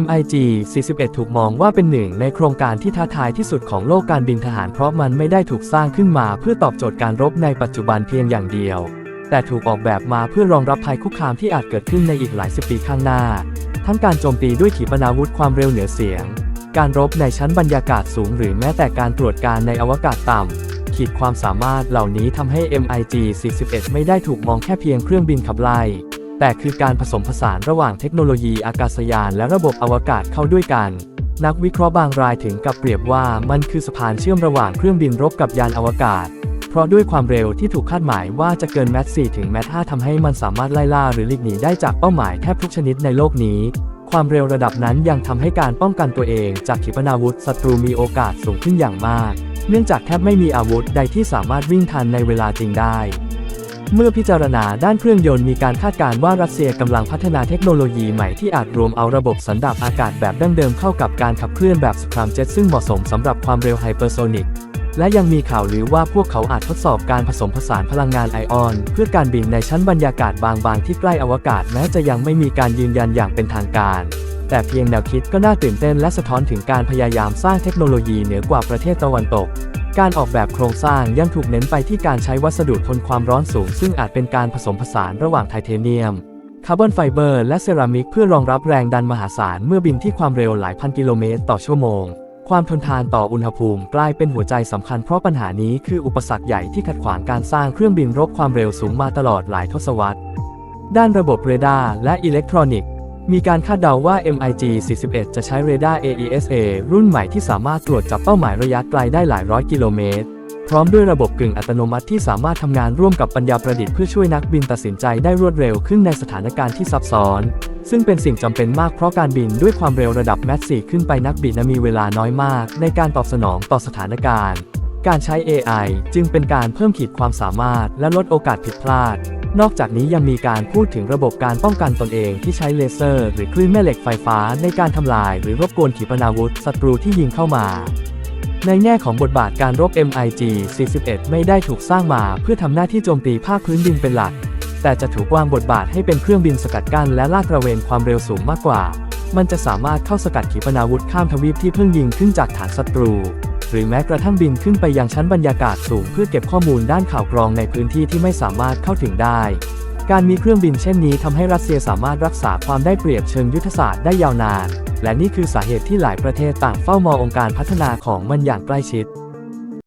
MiG 41 ถูกมองว่าเป็นหนึ่งในโครงการที่ท้าทายที่สุดของโลกการบินทหารเพราะมันไม่ได้ถูกสร้างขึ้นมาเพื่อตอบโจทย์การรบในปัจจุบันเพียงอย่างเดียว แต่ถูกออกแบบมาเพื่อรองรับภัยคุกคามที่อาจเกิดขึ้นในอีกหลายสิบปีข้างหน้า ทั้งการโจมตีด้วยขีปนาวุธความเร็วเหนือเสียง การรบในชั้นบรรยากาศสูง หรือแม้แต่การตรวจการในอวกาศต่ำ ขีดความสามารถเหล่านี้ทำให้ MiG 41 ไม่ได้ถูกมองแค่เพียงเครื่องบินขับไล่ แต่คือการผสมผสานระหว่างเทคโนโลยีอากาศยานและระบบอวกาศเข้าด้วยกัน นักวิเคราะห์บางรายถึงกับเปรียบว่ามันคือสะพานเชื่อมระหว่างเครื่องบินรบกับยานอวกาศ เพราะด้วยความเร็วที่ถูกคาดหมายว่าจะเกินแมท4ถึงแมท5ทำให้มันสามารถไล่ล่าหรือหลีกหนีได้จากเป้าหมายแทบทุกชนิดในโลกนี้ ความเร็วระดับนั้นยังทำให้การป้องกันตัวเองจากขีปนาวุธศัตรูมีโอกาสสูงขึ้นอย่างมาก เนื่องจากแทบไม่มีอาวุธใดที่สามารถวิ่งทันในเวลาจริงได้ เมื่อพิจารณาด้านเครื่องยนต์มีการคาดการณ์ว่ารัสเซียกำลังพัฒนาเทคโนโลยีใหม่ที่อาจรวมเอาระบบสันดาปอากาศแบบดั้งเดิมเข้ากับการขับเคลื่อนแบบสครัมเจ็ตซึ่งเหมาะสมสำหรับความเร็วไฮเปอร์โซนิกและยังมีข่าวลือว่าพวกเขาอาจทดสอบการผสมผสานพลังงานไอออน เพื่อการบินในชั้นบรรยากาศบางๆที่ใกล้อวกาศแม้จะยังไม่มีการยืนยันอย่างเป็นทางการ แต่เพียงแนวคิดก็น่าตื่นเต้นและสะท้อนถึงการพยายามสร้างเทคโนโลยีเหนือกว่าประเทศตะวันตก การออกแบบโครงสร้างยังถูกเน้นไปที่การใช้วัสดุทนความร้อนสูง ซึ่งอาจเป็นการผสมผสานระหว่างไทเทเนียม คาร์บอนไฟเบอร์ และเซรามิกเพื่อรองรับแรงดันมหาศาลเมื่อบินที่ความเร็วหลายพันกิโลเมตรต่อชั่วโมง ความทนทานต่ออุณหภูมิกลายเป็นหัวใจสำคัญเพราะปัญหานี้คืออุปสรรคใหญ่ที่ขัดขวางการสร้างเครื่องบินรบความเร็วสูงมาตลอดหลายทศวรรษ ด้านระบบเรดาร์และอิเล็กทรอนิกส์ มีการคาดเดาว่า MiG 41 จะใช้เรดาร์ AESA รุ่นใหม่ที่สามารถตรวจจับเป้าหมายระยะไกลได้หลายร้อยกิโลเมตร พร้อมด้วยระบบกึ่งอัตโนมัติที่สามารถทำงานร่วมกับปัญญาประดิษฐ์เพื่อช่วยนักบินตัดสินใจได้รวดเร็วขึ้นในสถานการณ์ที่ซับซ้อน ซึ่งเป็นสิ่งจำเป็นมากเพราะการบินด้วยความเร็วระดับแมส4ขึ้นไปนักบินมีเวลาน้อยมาก ในการตอบสนองต่อสถานการณ์ การใช้ AI จึงเป็นการเพิ่มขีดความสามารถและลดโอกาสผิดพลาด นอกจากนี้ยังมีการพูดถึงระบบการป้องกันตนเองที่ใช้เลเซอร์ หรือคลื่นแม่เหล็กไฟฟ้าในการทำลายหรือรบกวนขีปนาวุธศัตรูที่ยิงเข้ามา ในแง่ของบทบาทการรบ MiG 41 ไม่ได้ถูกสร้างมาเพื่อทำหน้าที่โจมตีภาคพื้นดินเป็นหลัก แต่จะถูกวางบทบาทให้เป็นเครื่องบินสกัดกั้นและลาดตระเวนความเร็วสูงมากกว่า มันจะสามารถเข้าสกัดขีปนาวุธข้ามทวีปที่เพิ่งยิงขึ้นจากฐานศัตรู หรือแม้กระทั่งบินขึ้นไปยังชั้นบรรยากาศสูงเพื่อเก็บข้อมูลด้านข่าวกรองในพื้นที่ที่ไม่สามารถเข้าถึงได้ การมีเครื่องบินเช่นนี้ทำให้รัสเซียสามารถรักษาความได้เปรียบเชิงยุทธศาสตร์ได้ยาวนาน และนี่คือสาเหตุที่หลายประเทศต่างเฝ้ามององค์การพัฒนาของมันอย่างใกล้ชิด